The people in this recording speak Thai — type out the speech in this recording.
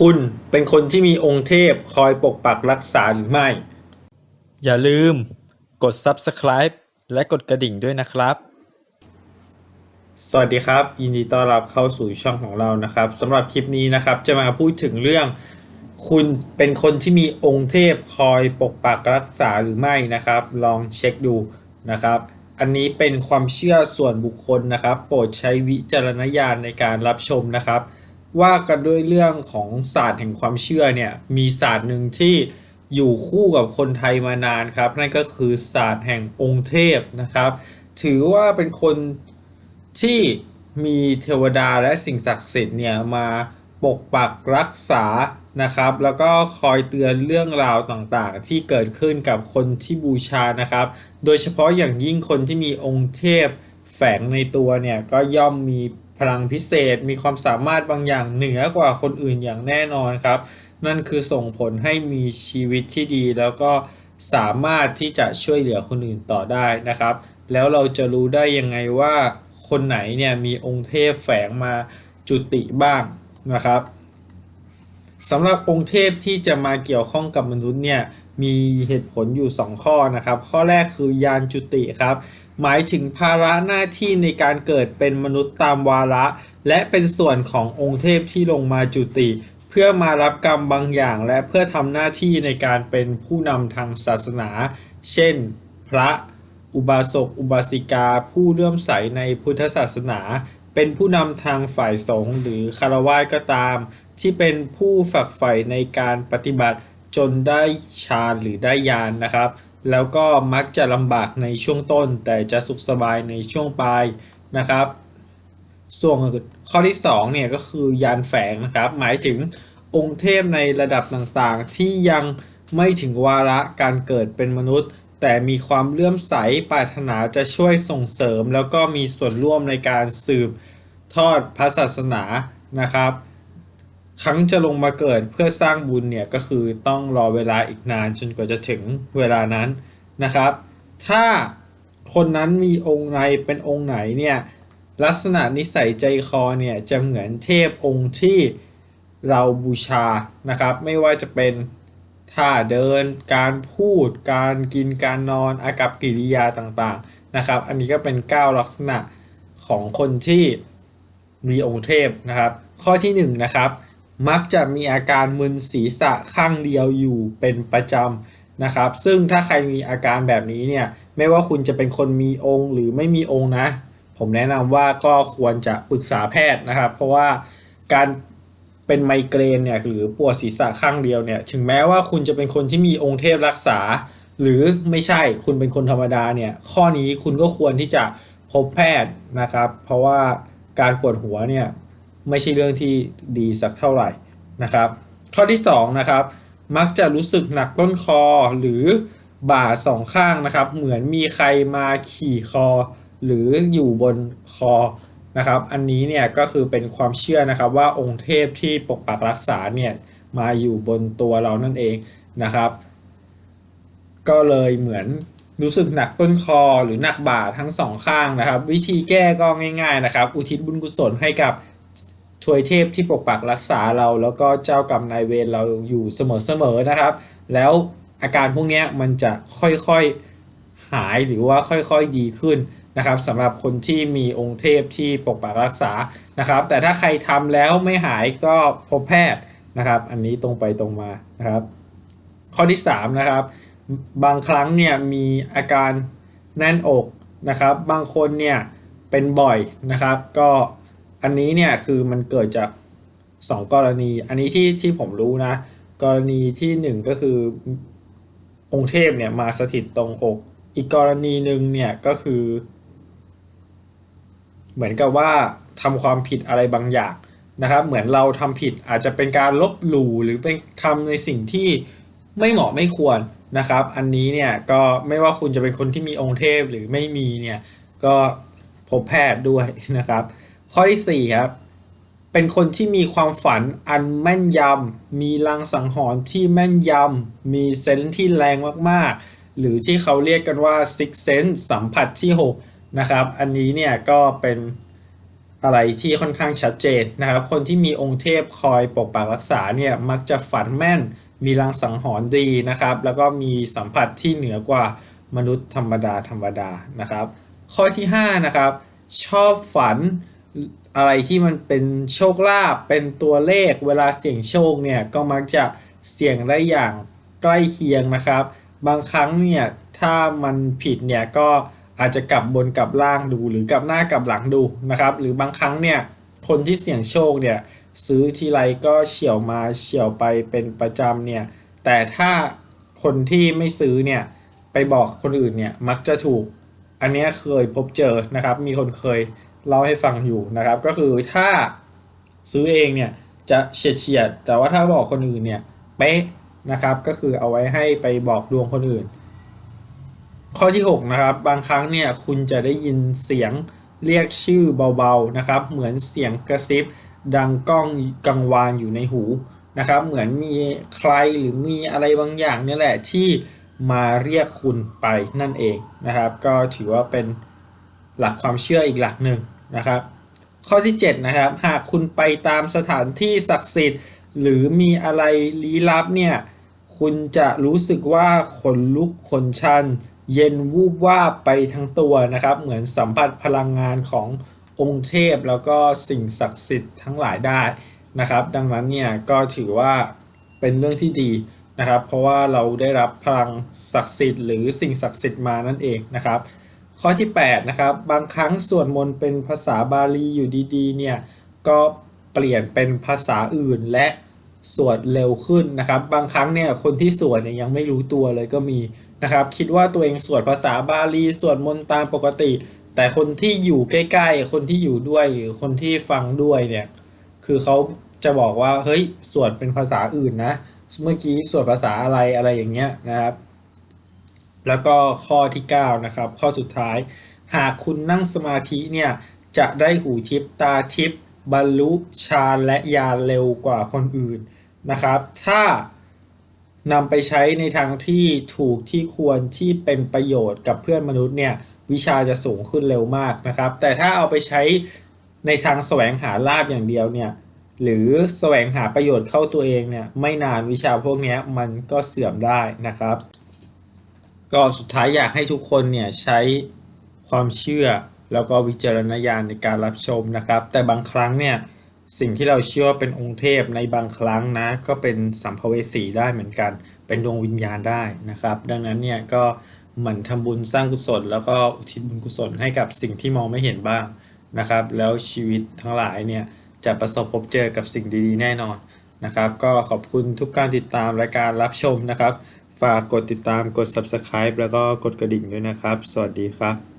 คุณเป็นคนที่มีองค์เทพคอยปกปักรักษาหรือไม่ อย่าลืม กด Subscribe และกดกระดิ่งด้วยนะครับ สวัสดีครับ ยินดีต้อนรับเข้าสู่ช่องของเรานะครับสำหรับคลิปนี้นะครับจะมาพูดถึงเรื่อง คุณเป็นคนที่มีองค์เทพคอยปกปักรักษาหรือไม่นะครับ ลองเช็คดูนะครับ อันนี้เป็นความเชื่อส่วนบุคคลนะครับ โปรดใช้วิจารณญาณในการรับชมนะครับ ว่ากันด้วยเรื่องของศาสตร์แห่งความเชื่อเนี่ยมีศาสตร์หนึ่งที่อยู่คู่กับคนไทยมานานครับ นั่นก็คือศาสตร์แห่งองค์เทพนะครับ ถือว่าเป็นคนที่มีเทวดาและสิ่งศักดิ์สิทธิ์เนี่ยมาปกปักรักษานะครับ แล้วก็คอยเตือนเรื่องราวต่างๆ ที่เกิดขึ้นกับคนที่บูชานะครับ โดยเฉพาะอย่างยิ่งคนที่มีองค์เทพแฝงในตัวเนี่ยก็ย่อมมี พลังพิเศษมีความสามารถบางอย่างเหนือกว่าคนอื่นอย่างแน่นอนครับ นั่นคือส่งผลให้มีชีวิตที่ดี แล้วก็สามารถที่จะช่วยเหลือคนอื่นต่อได้นะครับ แล้วเราจะรู้ได้ยังไงว่าคนไหนเนี่ยมีองค์เทพแฝงมาจุติบ้างนะครับสำหรับองค์เทพที่จะมาเกี่ยวข้องกับมนุษย์เนี่ยมีเหตุผลอยู่ 2 ข้อนะครับ ข้อแรกคือยานจุติครับ หมายถึงภาระหน้าที่ในการเกิดเป็นมนุษย์ตามวาระ และเป็นส่วนขององค์เทพที่ลงมาจุติ เพื่อมารับกรรมบางอย่าง และเพื่อทำหน้าที่ในการเป็นผู้นำทางศาสนา เช่น พระ อุบาสก อุบาสิกา ผู้เลื่อมใสในพุทธศาสนา เป็นผู้นำทางฝ่ายสงฆ์หรือคารวะก็ตาม ที่เป็นผู้ฝักใฝ่ในการปฏิบัติจนได้ฌานหรือได้ญาณนนะครับ แล้วก็มักจะลำบากในช่วงต้น แต่จะสุขสบายในช่วงปลายนะครับ ส่วนข้อที่2เนี่ยก็คือยานแฝงนะครับ หมายถึงองค์เทพในระดับต่างๆ ที่ยังไม่ถึงวาระการเกิดเป็นมนุษย์ แต่มีความเลื่อมใสปรารถนาจะช่วยส่งเสริม แล้วก็มีส่วนร่วมในการสืบทอดพระศาสนานะครับ ครั้งจะลงมาเกิดเพื่อสร้างบุญเนี่ยก็คือต้องรอเวลาอีกนานจนกว่าจะถึงเวลานั้นนะครับ ถ้าคนนั้นมีองค์ในเป็นองค์ไหนเนี่ยลักษณะนิสัยใจคอเนี่ยจะเหมือนเทพองค์ที่เราบูชานะครับ ไม่ว่าจะเป็นท่าเดิน การพูด การกินการนอนอากับกิริยาต่างๆนะครับ อันนี้ก็เป็น 9 ลักษณะของคนที่มีองค์เทพนะครับ ข้อที่1นงนะครับ มักจะมีอาการมึนศีรษะข้างเดียวอยู่เป็นประจำนะครับ ซึ่งถ้าใครมีอาการแบบนี้เนี่ยไม่ว่าคุณจะเป็นคนมีองค์หรือไม่มีองค์นะ ผมแนะนำว่าก็ควรจะปรึกษาแพทย์นะครับ เพราะว่าการเป็นไมเกรนเนี่ยหรือปวดศีรษะข้างเดียวเนี่ยถึงแม้ว่าคุณจะเป็นคนที่มีองค์เทพรักษา หรือไม่ใช่คุณเป็นคนธรรมดาเนี่ยข้อนี้คุณก็ควรที่จะพบแพทย์นะครับ เพราะว่าการปวดหัวเนี่ย ไม่ใช่เรื่องที่ดีสักเท่าไหร่นะครับ ข้อที่2นะครับมักจะรู้สึกหนักต้นคอหรือบ่าสองข้างนะครับ เหมือนมีใครมาขี่คอ หรืออยู่บนคอนะครับ อันนี้เนี่ยก็คือเป็นความเชื่อนะครับว่าองค์เทพที่ปกปักรักษาเนี่ยมาอยู่บนตัวเรานั่นเองนะครับ ก็เลยเหมือนรู้สึกหนักต้นคอหรือหนักบ่าทั้งสองข้างนะครับ วิธีแก้ก็ง่าย ๆนะครับ อุทิศบุญกุศลให้กับ ทวยเทพที่ปกปักรักษาเรา แล้วก็เจ้ากรรมนายเวรเราอยู่เสมอๆนะครับ แล้วอาการพวกนี้มันจะค่อยๆหายหรือว่าค่อยๆดีขึ้นนะครับสำหรับคนที่มีองค์เทพที่ปกปักรักษานะครับ แต่ถ้าใครทำแล้วไม่หายก็พบแพทย์นะครับ อันนี้ตรงไปตรงมานะครับ ข้อที่3นะครับบางครั้งเนี่ยมีอาการแน่นอกนะครับ บางคนเนี่ยเป็นบ่อยนะครับ ก็ อันนี้เนี่ยคือมันเกิดจาก 2 กรณี อันนี้ที่ที่ผมรู้นะ กรณีที่ 1 ก็คือองค์เทพเนี่ยมาสถิตตรงอก อีกกรณีหนึ่งเนี่ยก็คือ เหมือนกับว่าทำความผิดอะไรบางอย่างนะครับ เหมือนเราทำผิดอาจจะเป็นการลบหลู่หรือเป็นทำในสิ่งที่ไม่เหมาะไม่ควรนะครับ อันนี้เนี่ยก็ไม่ว่าคุณจะเป็นคนที่มีองค์เทพหรือไม่มีเนี่ยก็พบแพทย์ด้วยนะครับ ข้อที่ 4 ครับ เป็นคนที่มีความฝันอันแม่นยำ มีลังสังหรณ์ที่แม่นยำ มีเซนส์ที่แรงมากๆ หรือที่เขาเรียกกันว่า six sense สัมผัสที่ 6 นะครับ อันนี้เนี่ยก็เป็นอะไรที่ค่อนข้างชัดเจนนะครับ คนที่มีองค์เทพคอยปกปักรักษาเนี่ยมักจะฝันแม่น มีรังสังหรณ์ดีนะครับ แล้วก็มีสัมผัสที่เหนือกว่ามนุษย์ธรรมดาธรรมดานะครับ ข้อที่ 5 นะครับ ชอบฝัน อะไรที่มันเป็นโชคลาภเป็นตัวเลขเวลาเสี่ยงโชคเนี่ยก็มักจะเสี่ยงได้อย่างใกล้เคียงนะครับ บางครั้งเนี่ยถ้ามันผิดเนี่ยก็อาจจะกลับบนกลับล่างดูหรือกลับหน้ากลับหลังดูนะครับ หรือบางครั้งเนี่ยคนที่เสี่ยงโชคเนี่ยซื้อทีไรก็เฉี่ยวมาเฉี่ยวไปเป็นประจำเนี่ยแต่ถ้าคนที่ไม่ซื้อเนี่ยไปบอกคนอื่นเนี่ยมักจะถูก อันนี้เคยพบเจอนะครับ มีคนเคย เล่าให้ฟังอยู่นะครับ ก็คือถ้าซื้อเองเนี่ยจะเฉียดเฉียดแต่ว่าถ้าบอกคนอื่นเนี่ยเป๊ะนะครับก็คือเอาไว้ให้ไปบอกดวงคนอื่น ข้อที่ 6 นะครับ บางครั้งเนี่ยคุณจะได้ยินเสียงเรียกชื่อเบาๆนะครับ เหมือนเสียงกระซิบดังก้องกังวานอยู่ในหูนะครับ เหมือนมีใครหรือมีอะไรบางอย่างเนี่ยแหละที่มาเรียกคุณไปนั่นเองนะครับ ก็ถือว่าเป็นหลักความเชื่ออีกหลักหนึ่ง นะครับ ข้อที่ 7 นะครับ หากคุณไปตามสถานที่ศักดิ์สิทธิ์ หรือมีอะไรลี้ลับเนี่ย คุณจะรู้สึกว่าขนลุกขนชัน เย็นวูบว่าไปทั้งตัวนะครับ เหมือนสัมผัสพลังงานขององค์เทพแล้วก็สิ่งศักดิ์สิทธิ์ทั้งหลายได้นะครับ ดังนั้นเนี่ยก็ถือว่าเป็นเรื่องที่ดีนะครับ เพราะว่าเราได้รับพลังศักดิ์สิทธิ์หรือสิ่งศักดิ์สิทธิ์มานั่นเองนะครับ ข้อที่ 8 นะครับ บางครั้งสวดมนต์เป็นภาษาบาลีอยู่ดีๆ เนี่ยก็เปลี่ยนเป็นภาษาอื่นและสวดเร็วขึ้นนะครับ บางครั้งเนี่ยคนที่สวดเนี่ยยังไม่รู้ตัวเลยก็มีนะครับ คิดว่าตัวเองสวดภาษาบาลีสวดมนต์ตามปกติ แต่คนที่อยู่ใกล้ๆ คนที่อยู่ด้วยหรือคนที่ฟังด้วยเนี่ยคือเขาจะบอกว่าเฮ้ยสวดเป็นภาษาอื่นนะ เมื่อกี้สวดภาษาอะไรอะไรอย่างเงี้ยนะครับ แล้วก็ข้อที่ 9 นะครับ ข้อสุดท้าย หากคุณนั่งสมาธิเนี่ย จะได้หูทิพตาทิพบรรลุฌานและญาณเร็วกว่าคนอื่นนะครับ ถ้านำไปใช้ในทางที่ถูกที่ควรที่เป็นประโยชน์กับเพื่อนมนุษย์เนี่ยวิชาจะสูงขึ้นเร็วมากนะครับ แต่ถ้าเอาไปใช้ในทางแสวงหาลาบอย่างเดียวเนี่ยหรือแสวงหาประโยชน์เข้าตัวเองเนี่ยไม่นานวิชาพวกนี้มันก็เสื่อมได้นะครับ ก็สุดท้ายอยากให้ทุกคนเนี่ยใช้ความเชื่อแล้วก็วิจารณญาณในการรับชมนะครับ แต่บางครั้งเนี่ยสิ่งที่เราเชื่อว่าเป็นองค์เทพในบางครั้งนะ ก็เป็นสัมภเวสีได้เหมือนกัน เป็นดวงวิญญาณได้นะครับ ดังนั้นเนี่ยก็หมั่นทำบุญสร้างกุศล แล้วก็อุทิศบุญกุศลให้กับสิ่งที่มองไม่เห็นบ้างนะครับ แล้วชีวิตทั้งหลายเนี่ยจะประสบพบเจอกับสิ่งดีๆ แน่นอนนะครับ ก็ขอบคุณทุกการติดตามและการรับชมนะครับ ฝากกดติดตามกด subscribe แล้วก็กดกระดิ่งด้วยนะครับ สวัสดีครับ